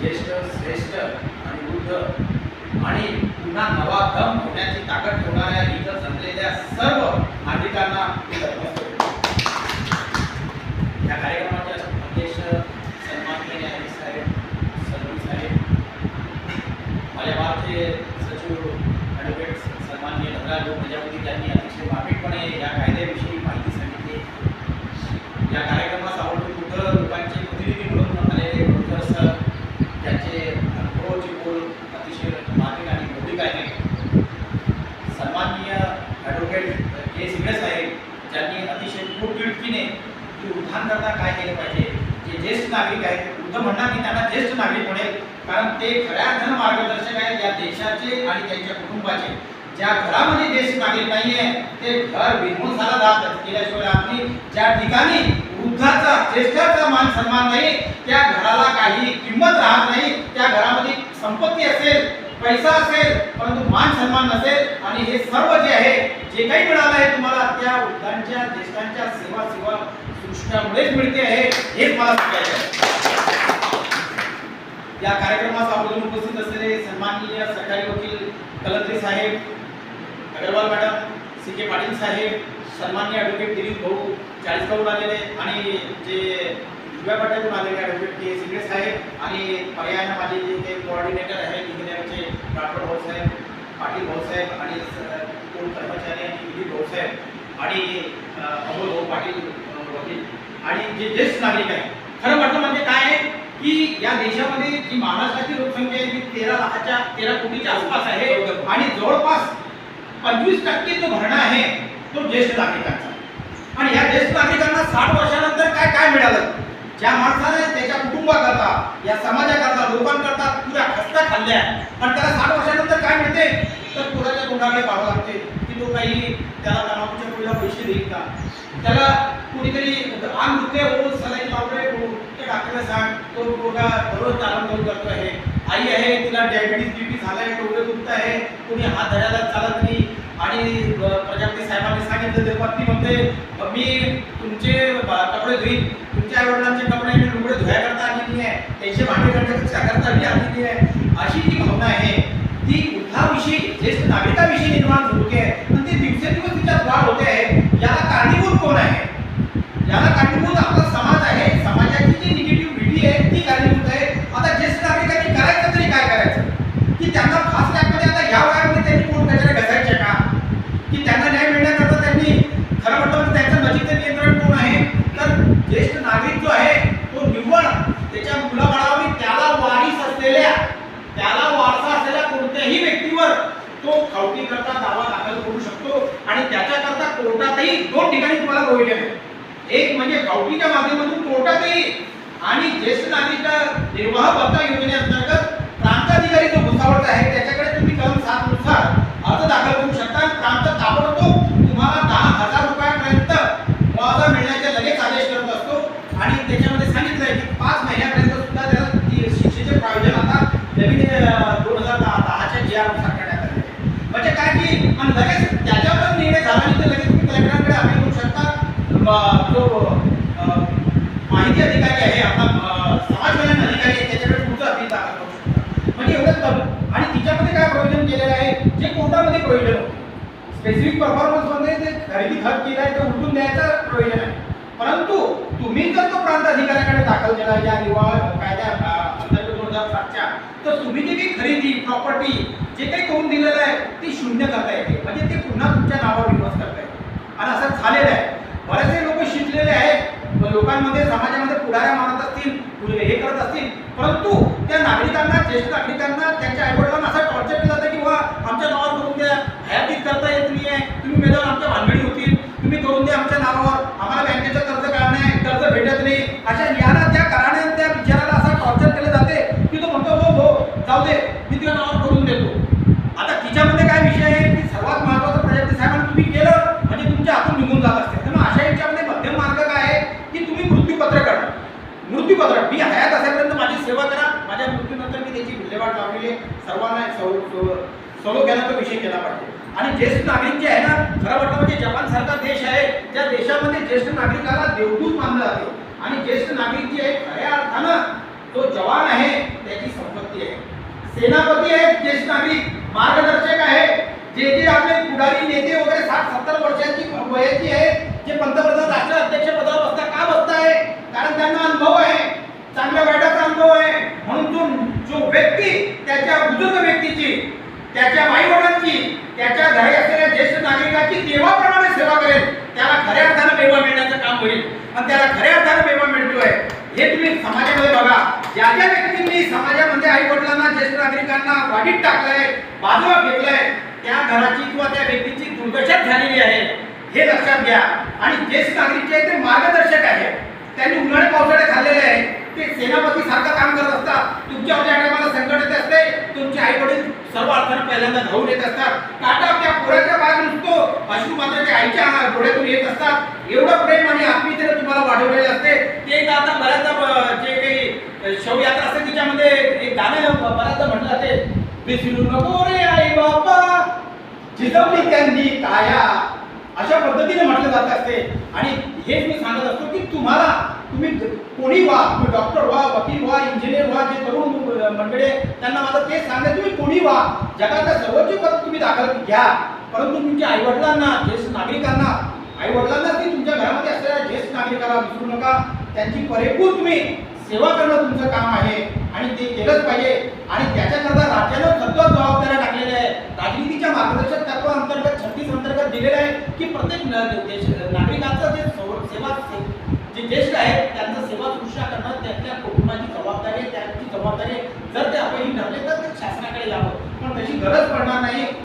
ज्येष्ठ श्रेष्ठ आणि वृद्ध. आणि पुन्हा नवा दम होण्याची ताकद ठेवणाऱ्या इथं जमलेल्या सर्व नागरिकांना मी नमस्कार करतो. या कार्यक्रमाचे अध्यक्ष सन्माननीय न्यायाधीश साहेब सलवी साहेब माझ्या सचिव ॲडव्होकेट सन्माननीय धनराज प्रजापती यांनी अतिशय माफीकपणे या कायद्याविषयी माहिती सांगितली या कार्यक्रमास आवडते लोकांचे प्रतिनिधी म्हणून आलेले डॉक्टर सर त्यांचे अनुभवाचे बोल अतिशय मार्मिक आणि मौलिक आहे माननीय ॲडव्होकेट के सिंगरे साहेब ज्यांनी अतिशय पोटतिडकीने की वृद्धांकरता काय केलं पाहिजे जे ज्येष्ठ नागरिक आहेत वृद्ध म्हणणार की त्यांना ज्येष्ठ नागरिक म्हणेल कारण ते खऱ्या अर्थानं मार्गदर्शक आहेत या देशाचे आणि त्यांच्या कुटुंबाचे. ज्या घरामध्ये ज्येष्ठ नागरिक नाहीये ते घर विनवून झाला जात केल्याशिवाय आपली ज्या ठिकाणी वृद्धाचा ज्येष्ठाचा मान सन्मान नाही त्या घराला काही किंमत राहत नाही त्या घरामध्ये संपत्ती असेल पैसा असेल परंतु मान सन्मान नसेल आणि हे सर्व जे आहे जे काही मिळालं आहे तुम्हाला त्या वृद्धांच्या ज्येष्ठांच्या सेवा सेवा सृष्ट्यामुळेच मिळते आहे हेच मला सांगायचं आहे. या कार्यक्रमास अगोदर उपस्थित असलेले सन्माननीय सरकारी वकील कलंत्री साहेब Agarwal madam C K Patil साहेब सन्माननीय ॲडव्होकेट दिलीप भाऊ चाळीसगाऊन आलेले आणि जे जुव्या पट्ट्यातून आलेले ॲडव्होकेट के सिंगरे साहेब आणि पर्यायानं माझे जे कोऑर्डिनेटर आहेत इंजिनिअरचे राठोड भाऊसाहेब पाटील भाऊसाहेब आणि दोन कोण कर्मचारी आणि दिलीप भाऊसाहेब आणि अमोल भाऊ पाटील वकील. आणि जे ज्येष्ठ नागरिक आहेत खरं म्हटलं म्हणजे काय आहे की या देशामध्ये जी महाराष्ट्राची लोकसंख्या आहे ती तेरा लाखाच्या तेरा कोटीच्या आसपास आहे आणि जवळपास पंचवीस टक्के जो भरणा आहे तो ज्येष्ठ नागरिकांचा. आणि या ज्येष्ठ नागरिकांना साठ वर्षानंतर काय काय मिळालं? ज्या माणसाने त्याच्या कुटुंबाकरता या समाजाकरता लोकांकरता पुऱ्या खस्ता खाल्ल्या. आणि त्याला साठ वर्षानंतर काय मिळते? तर पुराच्या तोंडाकडे पाहावं लागते. की तो काही त्याला तणावाच्या पुढीला पैसे देईल का? त्याला कुणीतरी अंग दुखते हो सलाईन लावले हो त्या डॉक्टरला सांग तो पोरगा दररोज तारण करतो आहे आई आहे तिला डायबिटीस बीपी झालाय डोळे दुखत आहे कोणी हात धरायला चालत नाही. आणि प्रजापती साहेबांनी सांगितलं ते पत्नी म्हणते मी तुमचे कपडे धुईन. तुमच्या आई वडिलांचे कपडे मी लुगडे धुयाकरता आलेली आहे. त्यांचे भांडे करण्यापेक्षा करता मी आलेली आहे. अशी जी भावना आहे ती उठाविषयी ज्येष्ठ नागरिकाविषयी निर्माण होते आहे आणि ती दिवसेंदिवस तिच्यात वाढ होते आहे. याला कारणीभूत कोण आहे? याला कारणीभूत आपला समाज आहे समाजाची जी निगेटिव्हिटी आहे ती कारणीभूत आहे आता ज्येष्ठ नागरिकांनी करायचं तरी काय करायचं की त्यांना फास्ट ट्रॅकमध्ये आता या वयामध्ये त्यांनी कोण कचरे घसायचे का की त्यांना न्याय मिळण्याकरता त्यांनी खरं म्हटलं तर त्यांचं नजीकचं नियंत्रण कोण आहे तर ज्येष्ठ नागरिक जो आहे तो निव्वळ त्याच्या मुलाबाळावर त्याला वारीस असलेल्या त्याला वारसा असलेल्या कोणत्याही व्यक्तीवर तो खावटी करता दावा दाखल करू शकतो आणि त्याच्याकरता कोर्टातही दोन ठिकाणी तुम्हाला प्रोव्हिजन आहे आउटरीच्या माध्यमातून कोर्टात माध्यमातून आणि ज्येष्ठ नागरिक निर्वाह भत्ता योजनेअंतर्गत प्रांताधिकारी जो भुसावळचा आहे त्याच्याकडे तुम्ही कलम सात नुसार अर्ज दाखल करू शकता. प्रांत ताबडतोब तुम्हाला दहा हजार रुपयापर्यंत मुआवजा मिळण्याचे लगेच आदेश करत असतो. आणि त्याच्यामध्ये सांगितलंय की पाच महिन्यापर्यंत सुद्धा त्याला शिक्षेचे प्रायोजन आता नवीन दोन हजार दहा दहाच्या जी आरनुसार करण्यात आले म्हणजे काय की आणि लगेच त्याच्यावर निर्णय झाला नाही तर लगेच तुम्ही कलेक्टरांकडे अपील करू शकता म- जो अ, माहिती अधिकारी आहे आपला अ, समाज कल्याण अधिकारी आहे त्याच्याकडे पुढचं अपील दाखल करू शकता म्हणजे एवढंच कमी आणि तिच्यामध्ये काय प्रोव्हिजन केलेलं आहे जे प्रयोजन आहे स्पेसिफिक परफॉर्मन्स जे खरेदी खरेदी खत आहे ते उठून द्यायचा प्रयोजन आहे. परंतु तुम्ही जर तो प्रांत अधिकाऱ्याकडे दाखल केला या निवाळ कायद्या अंतर्गत दोन हजार सातच्या तर तुम्ही जी काही खरेदी प्रॉपर्टी जे काही करून दिलेलं आहे ती शून्य करता येते. म्हणजे ते पुन्हा तुमच्या नावावर रिव्हर्स करता येते. आणि असं झालेलं आहे. बरेचसे लोक शिकलेले आहेत. लोकांमध्ये समाजामध्ये पुढाऱ्या मारत असतील पुढे हे करत असतील. परंतु त्या नागरिकांना ज्येष्ठ नागरिकांना त्यांच्या आईवडिलांना असा टॉर्चर केला जातं की वा आमच्या नावावर करता येत नाही आहे तुम्ही मेल्यावर आमच्या भानगडी होतील. तुम्ही करून द्या आमच्या नावावर. आम्हाला बँकेचं कर्ज काढणं आहे. कर्ज भेटत नाही. अशा याला त्या कारणाने त्या विचाराला असा टॉर्चर केलं जाते की तो म्हणतो हो हो जाऊ दे. मी तुझ्या नावावर करून देतो. आता तिच्यामध्ये काय विषय आहे? की सर्वात महत्वाचं प्रयत्न साहेबांना तुम्ही केलं म्हणजे तुमच्या हातून निघून जात असते. त्यामुळे मग अशा याच्यामध्ये मध्यम मार्ग काय आहे? की तुम्ही मृत्यूपत्र काढा. मृत्यूपत्र. मी हयात असेपर्यंत माझी सेवा करा. माझ्या मृत्यूनंतर मी त्याची विल्हेवाट लावलेली आहे. सर्वांना सौलोग्याला तो विषय केला पाहिजे. आणि ज्येष्ठ नागरिक जे आहे ना खरं वाटतं म्हणजे जपान सारखा देश आहे ज्या देशामध्ये ज्येष्ठ नागरिकाला देवदूत मानलं जाते. आणि ज्येष्ठ नागरिक जे आहे खऱ्या अर्थानं तो जवान आहे त्याची संपत्ती आहे. सेनापती आहेत ज्येष्ठ नागरिक मार्गदर्शक आहे. जे जे आपले पुढारी नेते वगैरे साठ सत्तर वर्षांची वयाची आहे जे पंतप्रधान राष्ट्राध्यक्ष पदावर बसता का बसताय? कारण त्यांना अनुभव आहे. चांगल्या वाईटाचा अनुभव आहे. म्हणून जो जो व्यक्ती त्याच्या बुजुर्ग व्यक्तीची त्याच्या आई वडिलांची त्याच्या घरी असलेल्या ज्येष्ठ नागरिकांची देवाप्रमाणे सेवा करेल त्याला खऱ्या अर्थानं बेवा मिळण्याचं काम आणि त्याला खऱ्या अर्थानं बेवा मिळतोय. हे तुम्ही समाजामध्ये बघा. ज्या ज्या व्यक्तींनी समाजामध्ये आई वडिलांना ज्येष्ठ नागरिकांना वाढीत टाकलंय बाजूला फेकलंय त्या घराची किंवा त्या व्यक्तीची दुर्दशा झालेली आहे हे लक्षात घ्या. आणि ज्येष्ठ नागरिक जे ते मार्गदर्शक आहे त्यांनी उन्हाळे पावसाळे खाल्लेले आहे. ते सेनापती सारखं काम करत असतात. तुमच्या ज्या टायमाला संकट येत असते तुमचे आई वडील सर्व अर्थानं पहिल्यांदा धावून येत असतात. काटा त्या पोराच्या बाहेर नुसतो अश्रू मात्र त्या आईच्या डोळ्यातून येत असतात. एवढं प्रेम आणि आत्मीयतेने तुम्हाला वाढवलेले असते. ते एक आता बऱ्याचदा जे काही शवयात्रा असते तिच्यामध्ये एक गाणं बऱ्याचदा म्हटलं जाते. विसरू नको रे आई बाबा. झिजवली त्यांनी काया. अशा पद्धतीने म्हटलं जात असते. आणि हेच मी सांगत असतो की तुम्हाला तुम्ही कोणी व्हा तुम्ही डॉक्टर व्हा वकील व्हा इंजिनियर व्हा जे तरुण मंडळी त्यांना माझं तेच सांगते तुम्ही कोणी व्हा. जगातल्या सर्वोच्च पद तुम्ही दाखल घ्या. परंतु तुमच्या आईवडिलांना ज्येष्ठ नागरिकांना आईवडिलांना ती तुमच्या घरामध्ये असलेल्या ज्येष्ठ नागरिकाला विसरू नका. त्यांची परेपूर तुम्ही सेवा करणं तुमचं काम आहे. आणि ते केलंच पाहिजे. आणि त्याच्याकरता राज्यानं सतत जबाबदाऱ्या टाकलेल्या आहे राजनीतीच्या मार्गदर्शक तत्वा अंतर्गत छत्तीस अंतर्गत दिलेलं आहे की प्रत्येक नागरिकांचं देश जे सेवा जे ज्येष्ठ आहेत त्यांचा सेवा सुश्रूषा करणं त्यातल्या कुटुंबाची जबाबदारी आहे त्यांची जबाबदारी जर ते अपयशी ठरले तर ते शासनाकडे यावं पण तशी गरज पडणार नाही.